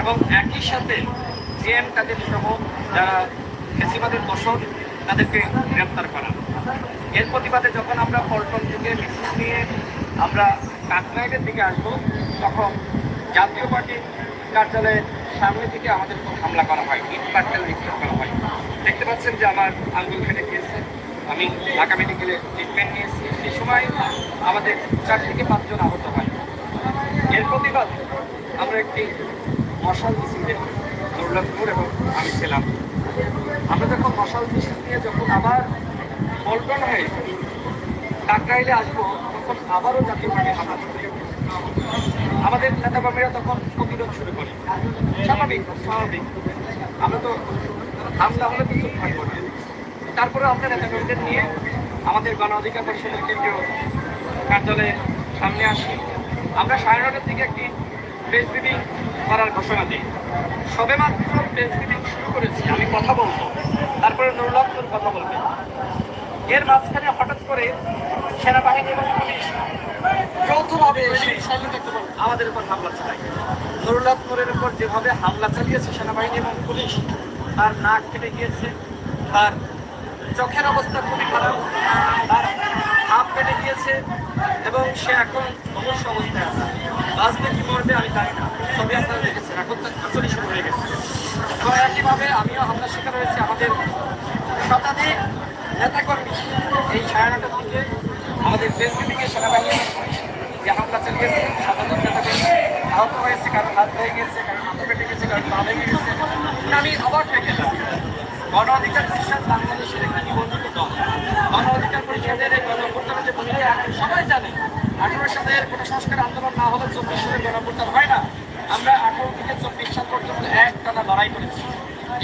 এবং একই সাথে জিএম কাদের সহ যারা ফেসিবাদের দোষর, তাদেরকে গ্রেপ্তার করা এর প্রতিবাদে যখন আমরা পল্টন থেকে মিছিল নিয়ে আমরা কাকরাইলের দিকে আসব, তখন জাতীয় পার্টির কার্যালয়ের সামনে থেকে আমাদের হামলা করা হয়, ইট পাটকেল নিক্ষেপ করা হয়। দেখতে পাচ্ছেন যে আমার আঙ্গুল ফেটে গিয়েছে, আমি ঢাকা মেডিকেলে ট্রিটমেন্ট নিয়েছি। সে সময় আমাদের চার থেকে পাঁচজন আহত হয়। এর প্রতিবাদ আমরা একটি মশাল মিছিলে দুর্লভপুর এবং আমি ছিলাম। আমরা যখন মশাল মিছিল নিয়ে যখন আবার পল্টন হয়ে কাকরাইলে আসব, তখন আবারও জাতীয় পার্টি হামলা। আমাদের নেতাকর্মীরা তখন প্রতিরোধ শুরু করে। স্বাভাবিক স্বাভাবিক। আমরা তো হামলা হলে তো চুপ থাকব না। তারপরে আমরা নেতাকর্মীদের নিয়ে আমাদের গণ অধিকার পরিষদের কেন্দ্রীয় কার্যালয়ের সামনে আসি। আমরা সাড়ে নটার দিকে একটি প্রেস মিটিং করার ঘোষণা দিই সবে মাত্র প্রেস মিটিং শুরু করেছি, আমি কথা বলব। তারপরে নুরুল্লাহর কথা বলবে। এর মাঝখানে হঠাৎ করে সেনাবাহিনী এবং পুলিশ যৌথভাবে আমাদের উপর হামলা চালায়। নুরুল্লাহপুরের উপর যেভাবে হামলা চালিয়েছে সেনাবাহিনী এবং পুলিশ, তার নাক কেটে গিয়েছে, তার চোখের অবস্থা খুবই খারাপ, তার কেটে এবং সে এখন অবশ্য অবস্থায় আছে। বাঁচবে কি মরবে আমি জানি না। ছবি আপনারা দেখেছেন, এখন তার খাঁচড়ি শুরু হয়ে গেছে। এবং একইভাবে আমিও হামলার শিকার হয়েছি আমাদের শতাধিক নেতাকর্মী এই নটার দিকে আমাদের দেশ থেকে সেনাবাহিনী যে হামলা চালিয়েছে শতাধিক নেতাকর্মী আহত হয়েছে, কারও হাত হয়ে গেছে কারণ হাত কেটে গেছে কারণ পা ভেঙে গেছে আমি অবাক হয়ে গেলাম। গণ অধিকার পরিষদ বাংলাদেশের একটি নিবন্ধিত দল। গণ অধিকার পরিষদের ভূমিকা সবাই জানে, আঠারো সালের কোনো সংস্কার আন্দোলন না হলে চব্বিশ সালের গণঅভ্যুত্থান হয় না। আমরা আঠারো থেকে চব্বিশ সাল পর্যন্ত এক টানা লড়াই করেছি।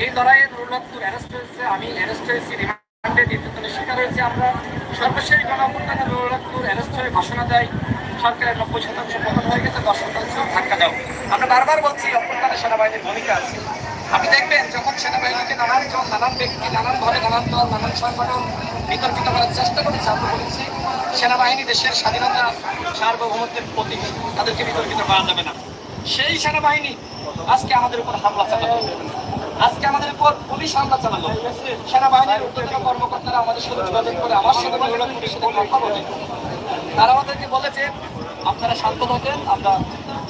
এই লড়াইয়ে নুরুল্লাহপুর অ্যারেস্ট হয়েছে, আমি অ্যারেস্ট হয়েছি, রিমান্ডে নির্যাতনের শিকার হয়েছি আমরা। সর্বশেষ গণঅভ্যুত্থানে নুরুল্লাহপুর অ্যারেস্ট হয়ে ঘোষণা দেয়, সরকারের নব্বই শতাংশ পতন হয়ে গেছে, দশ শতাংশ ধাক্কা দাও। আমরা বারবার বলছি, অভ্যুত্থানে সেনাবাহিনীর ভূমিকা আছে। আপনি দেখবেন, যখন সেনাবাহিনীকে নানান জন, নানান ব্যক্তি, নানান ভাবে নানান দল, নানান সংগঠন বিতর্কিত করার চেষ্টা করেছে আমরা বলেছি সেনাবাহিনী দেশের স্বাধীনতা সার্বভৌমত্বের প্রতীক তাদেরকে বিতর্কিত করা যাবে না। সেই সেনাবাহিনী আজকে আমাদের উপর হামলা চালালো। আজকে আমাদের উপর পুলিশ হামলা চালালো। সেনাবাহিনীর উদ্যোগী কর্মকর্তারা আমাদের সাথে যোগাযোগ করে আমার সাথে কথা বলে। তারা আমাদেরকে বলেছে আপনারা শান্ত থাকেন, আমরা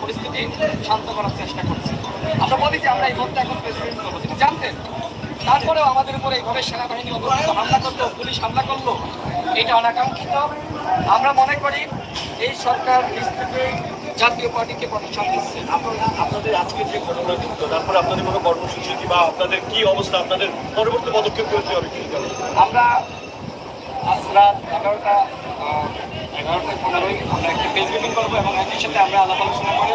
পরিস্থিতি শান্ত করার চেষ্টা করছি। আমরা বলি যে, আমরা এই মুহূর্তে এখন প্রেসিডেন্ট করব তিনি জানতেন, তারপরেও আমাদের উপরে এইভাবে সেনাবাহিনী অবস্থিত হামলা করল, পুলিশ হামলা করল, এটা অনাকাঙ্ক্ষিত। আমরা মনে করি এই সরকার নিজ থেকে জাতীয় পার্টিকে প্রতিষ্ঠান দিচ্ছে। আপনাদের আজকে যে ঘটনা কিন্তু তারপর আপনাদের কোনো কর্মসূচি বা আপনাদের কি অবস্থা আপনাদের পরবর্তী পদক্ষেপ করতে হবে কি আমরা আজ রাত এগারোটা এগারোটা পনেরোই আমরা একটি পেজ মিটিং করব এবং একই সাথে আমরা আলাপ আলোচনা করে